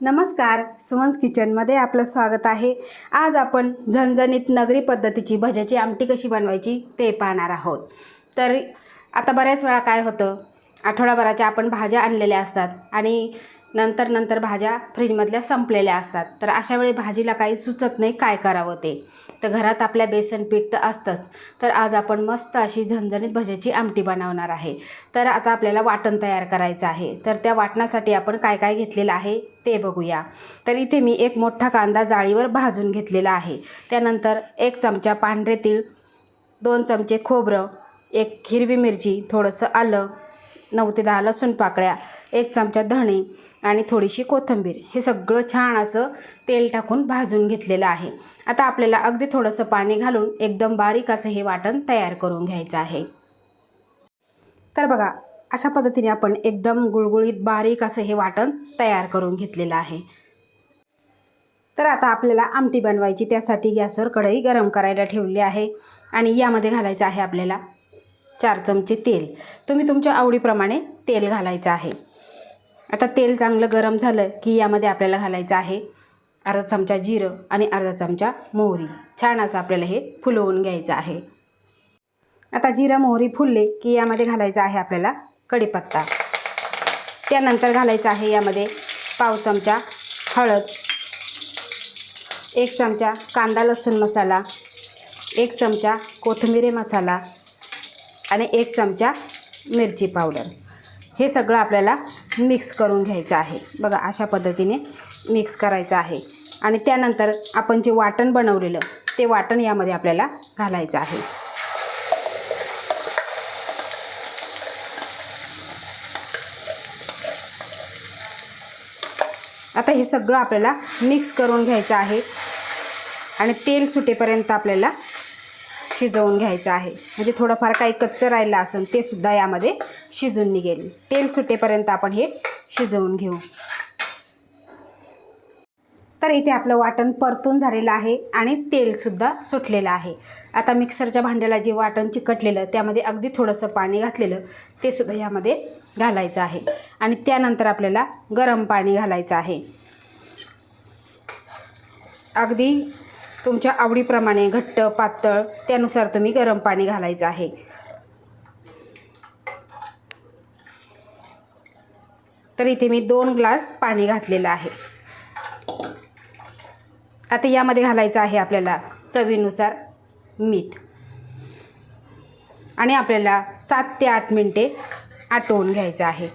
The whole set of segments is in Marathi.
नमस्कार सुमन्स किचनमध्ये आपलं स्वागत आहे. आज आपण झणझणीत नगरी पद्धतीची भज्याची आमटी कशी बनवायची ते पाहणार आहोत. तर आता बऱ्याच वेळा काय होतं आठवडाभराच्या आपण भाज्या आणलेल्या असतात आणि नंतर नंतर भाज्या फ्रीजमधल्या संपलेल्या असतात. तर अशा वेळी भाजीला काही सुचत नाही काय करावं ते. तर घरात आपल्या बेसन पीठ तर असतंच. तर आज आपण मस्त अशी झणझणीत भज्याची आमटी बनवणार आहे. तर आता आपल्याला वाटण तयार करायचं आहे. तर त्या वाटणासाठी आपण काय काय घेतलेलं आहे ते बघूया. तर इथे मी एक मोठा कांदा जाळीवर भाजून घेतलेला आहे. त्यानंतर एक चमचा पांढरे तीळ दोन चमचे खोबरं एक हिरवी मिरची थोडंसं आलं नऊ ते दहा लसूण पाकळ्या एक चमचा धणे आणि थोडीशी कोथिंबीर. हे सगळं छान असं तेल टाकून भाजून घेतलेलं आहे. आता आपल्याला अगदी थोडंसं पाणी घालून एकदम बारीक असं हे वाटण तयार करून घ्यायचं आहे. तर बघा अशा पद्धतीने आपण एकदम गुळगुळीत बारीक असं हे वाटण तयार करून घेतलेलं आहे. तर आता आपल्याला आमटी बनवायची त्यासाठी गॅसवर कढई गरम करायला ठेवली आहे आणि यामध्ये घालायचं आहे आपल्याला चार चमचे तेल. तुम्ही तुमच्या आवडीप्रमाणे तेल घालायचं आहे. आता तेल चांगलं गरम झालं की यामध्ये आपल्याला घालायचं आहे अर्धा चमचा जिरं आणि अर्धा चमचा मोहरी. छान असं आपल्याला हे फुलवून घ्यायचं आहे. आता जिरा मोहरी फुलले की यामध्ये घालायचं आहे आपल्याला कढीपत्ता. त्यानंतर घालायचं आहे यामध्ये पाव चमचा हळद एक चमचा कांदा लसूण मसाला एक चमचा कोथिंबिरी मसाला आणि एक चमचा मिरची पावडर. हे सगळं आपल्याला मिक्स करून घ्यायचं आहे. बघा अशा पद्धतीने मिक्स करायचं आहे. आणि त्यानंतर आपण जे वाटण बनवलेलं ते वाटण यामध्ये आपल्याला घालायचं आहे. आता हे सगळं आपल्याला मिक्स करून घ्यायचं आहे. आणि तेल सुटेपर्यंत आपल्याला शिजवून घ्यायचं आहे. म्हणजे थोडंफार काही कच्चं राहिलं असेल ते सुद्धा यामध्ये शिजून निघेल. तेल सुटेपर्यंत आपण हे शिजवून घेऊ. तर इथे आपलं वाटण परतून झालेलं आहे आणि तेलसुद्धा सुटलेलं आहे. आता मिक्सरच्या भांड्याला जे वाटण चिकटलेलं त्यामध्ये अगदी थोडंसं पाणी घातलेलं ते सुद्धा यामध्ये घालायचं आहे. आणि त्यानंतर आपल्याला गरम पाणी घालायचं आहे. अगदी तुमच्या आवडीप्रमाणे घट्ट पातळ त्यानुसार तुम्ही गरम पाणी घालायचं आहे. तर इथे मी दोन ग्लास पाणी घातलेलं आहे. आता यामध्ये घालायचं आहे आपल्याला चवीनुसार मीठ. आणि आपल्याला सात ते आठ मिनटे आटवून घ्यायचं आहे.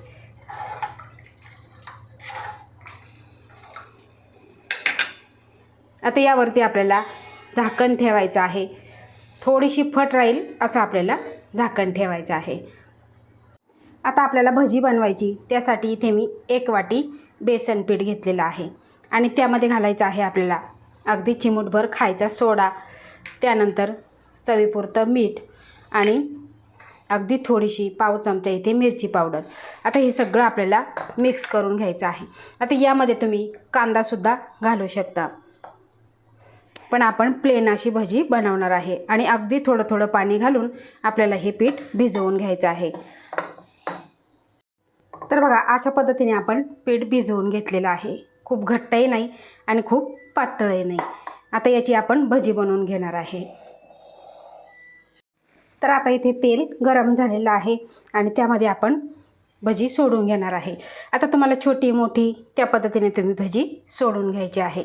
आता यावरती आपल्याला झाकण ठेवायचं आहे. थोडीशी फट राहील असं आपल्याला झाकण ठेवायचं आहे. आता आपल्याला भजी बनवायची त्यासाठी इथे मी एक वाटी बेसन पीठ घेतलेलं आहे. आणि त्यामध्ये घालायचं आहे आपल्याला अगदी चिमूटभर खायचा सोडा त्यानंतर चवीपुरतं मीठ आणि अगदी थोडीशी पाव चमचा इथे मिरची पावडर. आता हे सगळं आपल्याला मिक्स करून घ्यायचं आहे. आता यामध्ये तुम्ही कांदासुद्धा घालू शकता. पण आपण प्लेन अशी भजी बनवणार आहे. आणि अगदी थोडं थोडं पाणी घालून आपल्याला हे पीठ भिजवून घ्यायचं आहे. तर बघा अशा पद्धतीने आपण पीठ भिजवून घेतलेलं आहे. खूप घट्टही नाही आणि खूप पातळही नाही. आता याची आपण भजी बनवून घेणार आहे. तर आता इथे तेल गरम झालेलं आहे आणि त्यामध्ये आपण भजी सोडून घेणार आहे. आता तुम्हाला छोटी मोठी त्या पद्धतीने तुम्ही भजी सोडून घ्यायची आहे.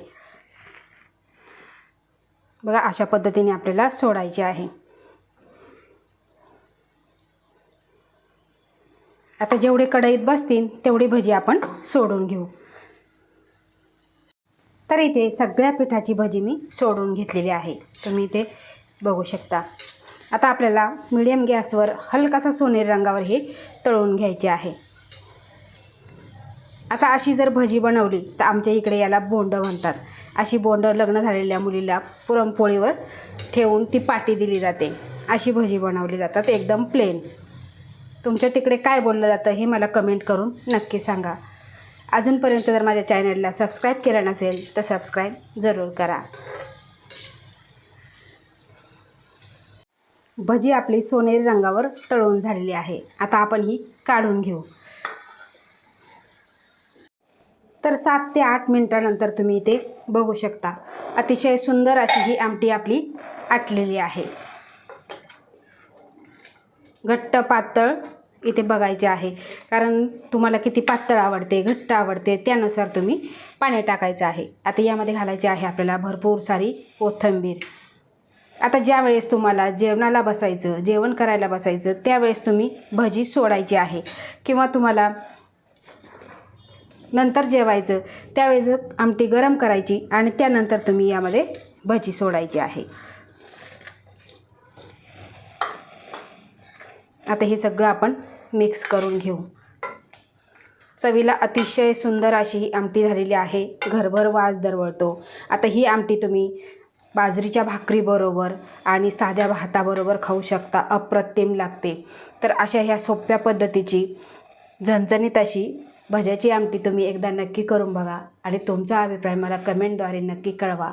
बघा अशा पद्धतीने आपल्याला सोडायची आहे. आता जेवढे कढईत बसतील तेवढी भजी आपण सोडून घेऊ. तर इथे सगळ्या पिठाची भजी मी सोडून घेतलेली आहे. तुम्ही इथे बघू शकता. आता आपल्याला मिडियम गॅसवर हलकासा सोनेरी रंगावर हे तळून घ्यायचे आहे. आता अशी जर भजी बनवली तर आमच्या इकडे याला बोंड म्हणतात. अशी बोंड लग्न झालेल्या मुलीला पुरणपोळीवर ठेवून ती पाटी दिली जाते. अशी भजी बनवली जातात एकदम प्लेन तुमच्या तिकडे काय बोललं जातं हे मला कमेंट करून नक्की सांगा. अजूनपर्यंत जर माझ्या चॅनलला सबस्क्राईब केलं नसेल तर सबस्क्राईब जरूर करा. भजी आपली सोनेरी रंगावर तळून झालेली आहे. आता आपण ही काढून घेऊ. तर सात ते आठ मिनटानंतर तुम्ही इथे बघू शकता. अतिशय सुंदर अशी ही आमटी आपली आटलेली आहे. घट्ट पातळ इथे बघायचे आहे. कारण तुम्हाला किती पातळ आवडते घट्ट आवडते त्यानुसार तुम्ही पाणी टाकायचं आहे. आता यामध्ये घालायचे आहे आपल्याला भरपूर सारी कोथिंबीर. आता ज्या वेळेस तुम्हाला जेवणाला बसायचं जेवण करायला बसायचं त्यावेळेस तुम्ही भजी सोडायची आहे. किंवा तुम्हाला नंतर जेवायचं. त्यावेळेस आमटी गरम करायची आणि त्यानंतर तुम्ही यामध्ये भजी सोडायची आहे. आता हे सगळं आपण मिक्स करून घेऊ. चवीला अतिशय सुंदर अशी ही आमटी झालेली आहे. घरभर वास दरवळतो. आता ही आमटी तुम्ही बाजरीच्या भाकरीबरोबर आणि साध्या भाताबरोबर खाऊ शकता. अप्रतिम लागते. तर अशा ह्या सोप्या पद्धतीची झणझणीत अशी भज्याची आमटी तुम्ही एकदा नक्की करून बघा आणि तुमचा अभिप्राय मला कमेंटद्वारे नक्की कळवा.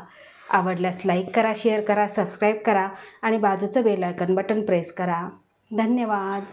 आवडल्यास लाईक करा शेअर करा सबस्क्राईब करा आणि बाजूचं बेल आयकन बटन प्रेस करा. धन्यवाद.